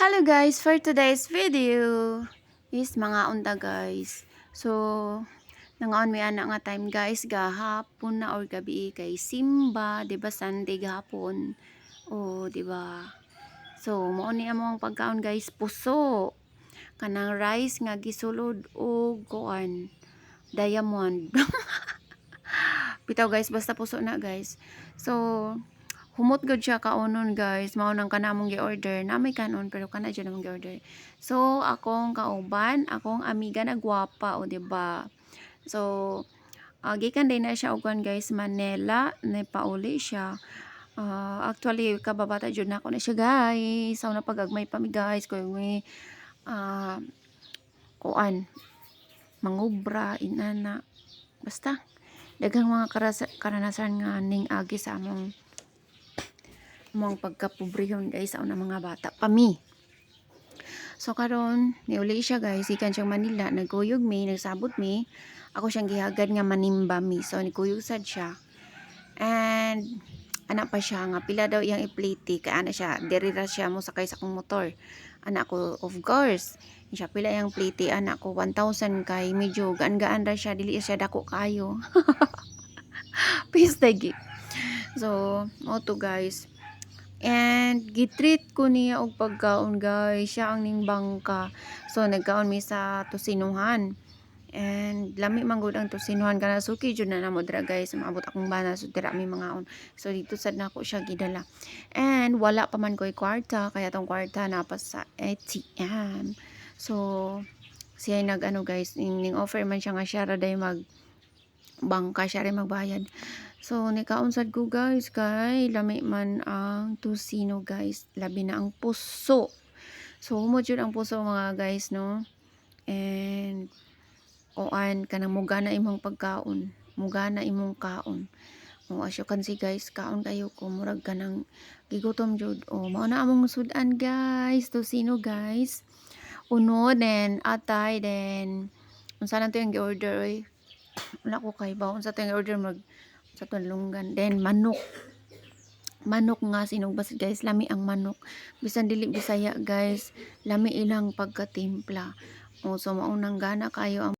Hello guys, for today's video is mga unta guys. So, nangaon may ana nga time guys, gahapon na or gabi kay Simba, 'di ba Sunday gahapon. Oh, 'di ba? So, mao ni among pagkaon guys, puso. Kanang rice nga gisulod og kuan, diamond. Bitaw guys, basta puso na guys. So, humot gud siya kaunon guys. Mao nang kana mong gi-order. Na may kanon pero kana jud namong gi-order. So akong kauban akong amiga na gwapa o di ba so uh, gikan din na siya ugan guys Manila na pauli siya. Ah, actually kababata jud na ako na siya guys. So na pagagmay pa mi guys. Kay may ah kuan mangubra inana. Basta daghang mga karanasan nga ning agi sa among mong pagkapobrehon guys. Sa mga bata pa mi. So karon niuli siya guys. Ikan siyang Manila. Nagkuyog mi. Nagsabot mi. Ako siyang gihagad nga manimba mi. So nigkuyog sad siya. And anak pa siya nga pila daw iyang ipliti. Kay ana siya diri ra siya mo sakay sa akong motor. Anak ko of course siya pila iyang pliti. Anak ko 1000 kay medyo gaan-gaan ra siya. Dili siya dako kayo. Pista gi so mo to guys And gitreat ko niya og pagkaon guys. Siya ang ning bangka. So nagkaon mi sa tusinuhan. And lami man gud ang tusinuhan kana suki jud na namo dira guys. Maabot akong bana so dira mi mga on. So dito sad nako siya gidala. And wala pa man ko'y kwarta kaya tong kwarta na pa sa ATM. So siya nag ano guys, ning offer man siya nga siya ra day mag bangka siya rin magbayad. So, nikaon sad ko guys, kay lami man ang tusino guys. Labi na ang puso. So, humod yun ang puso mga guys, no? And, oan, kanang muga na imong pagkaon. Muga na imong kaon. O, asyo kan si guys, kaon kayo ko. Murag ka ng gigutom jud. O, mao na among sudan guys. Tusino guys. Uno, then, atay, then, unsa na to yung gi-order, oy? Wala ko kay ba? Unsa to yung order mag sa tulungan. Then, manok. Manok nga sinugbas guys. Lami ang manok. Bisan dili bisaya guys. Lami ilang pagkatimpla. O, so maunang gana kayo ang